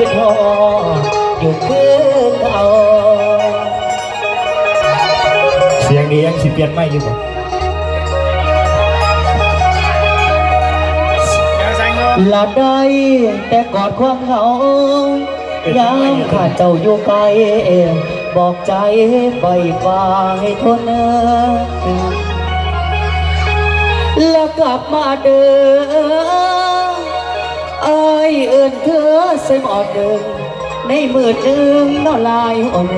ขึ้นหออยู่คืนเอาเสียงนี้ยังสิเปลี่ยนไม่อยู่บ่ละได้แต่กอดความเหงายามข้าเจ้าอยู่ไกลบอกใจไปฝากให้ทนเอ่อแล้วกลับมาเดิม อใส่หมอดเดิมในมือจึงนอลายอ่อนเ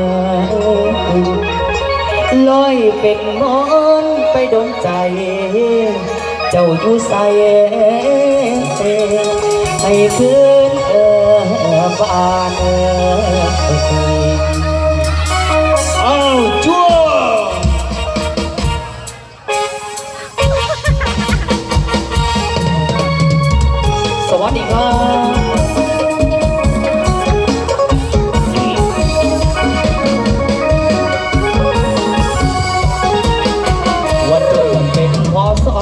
อลอยเป็นมอนไปดนใจ เจ้าอยู่ใส่ให้คืนเออบานเอออ้าชั่วสวัสดีครับ พอสอ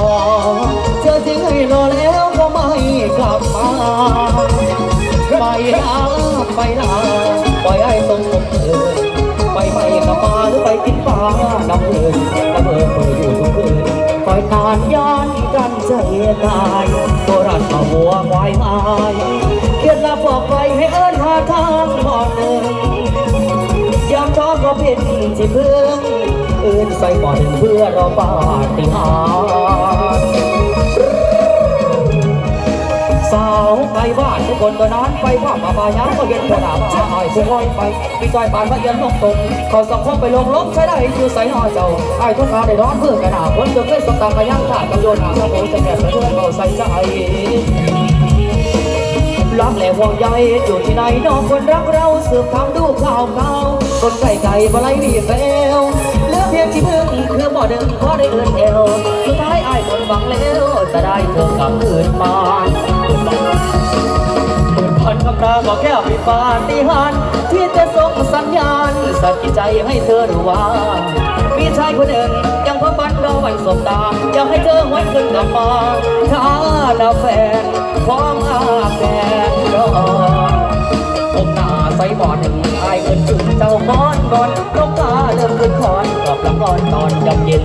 เธอทิ้งให้รอแล้วก็ไม่กลับมาไปลาไปลาปล่อยให้ตรงผมเถิดไปไปกลับมาหรือไปกินฟ้าน้ำเอิญน้ำเอิญเปิดอยู่ทุกคืนคอยนานย้อนกันใจตายโบราณมาวัวควายไม้เคล็ดลับอกไปให้เอิญหาทางหมอหนึ่งยามท้อก็เป็นที่พึ่ง อื่นใส่หมอนเพื่อรอปาฏิหาริย์สาวไปบ้านทุกคนตัวนั้นไปว่าป่าปายังก็เห็นขนาดว่าอายผู้คอยไปปีจอยปานพระเยันลงตรงเขาสองคนไปลงล้มใช้ได้อยู่ใส่หอเจ้าไอ้ทุกขาได้ร้อนเพื่อกระดาษคนจะเคยสบตาไปยังขาดกำโยนหาเจ้าโอ้จะแก่เพื่อนเราใส่ใจรักและห่วงใยอยู่ที่ไหนน้องคนรักเราสืบทำดูข่าวข่าวคนไก่ไก่บ่ไล่มีแฟว เพียงที่เพึ่งคือบ่อดึงพอได้เอื้อนเอวสุดท้ายอายคนหวังแล้วจะได้เธอกลับคืนมาหมื่นพันคำราบอกแค่มีปาฏิหารที่จะส่งสัญญาณสะกิดใจให้เธอรู้ว่า มีชายคนหนึ่งยังพบบันราวันสบตาอยากให้เธอหวนคืนกลับมาถ้าดาแฟนพร้อมอาแฟนรอผมหน้าใส่บอดหนึ่งอายเกินจุดเจ้าก้อนก่อน นยำเย็น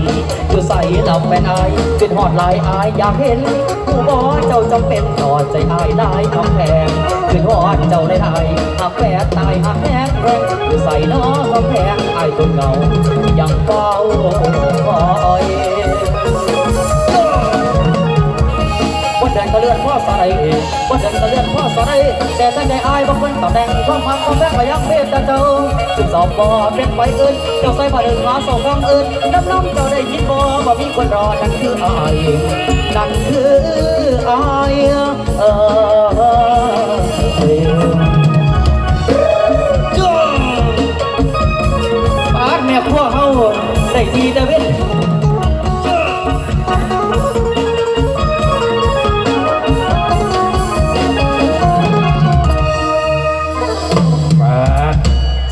อยู่ใส่ลำแฟนอายขึ้นหอดลายอายอยากเห็นผู้บอเจ้าจำเป็นต่อใจอายได้คำแพงขึ้นหอดเจ้าเลยไทยหากแฝดตายหากแหกแรงอยู่ใส่น้องคำแพงอายคนเงายังเฝ้าคอยวันเดินก็เลื่อนพ่อใสไล วันเดินก็เลื่อนพ่อสไลแต่ตั้งใจอายบางคนตำแหน่งความพักความแบกไปยังเมตตาเจ้าจึงสอบบ่เป็นไปอื่นเจ้าใส่ผ้าเดินมาส่งคำอื่นน้ำน้ำเจ้าได้ยินบ่ว่ามีคนรอนั่นคืออายนั่นคืออายเออปาดแม่พวกเขาได้ทีแต่เว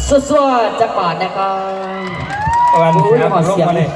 สวดๆจักบาทนะครับวันโอ้ครับลงมาเลย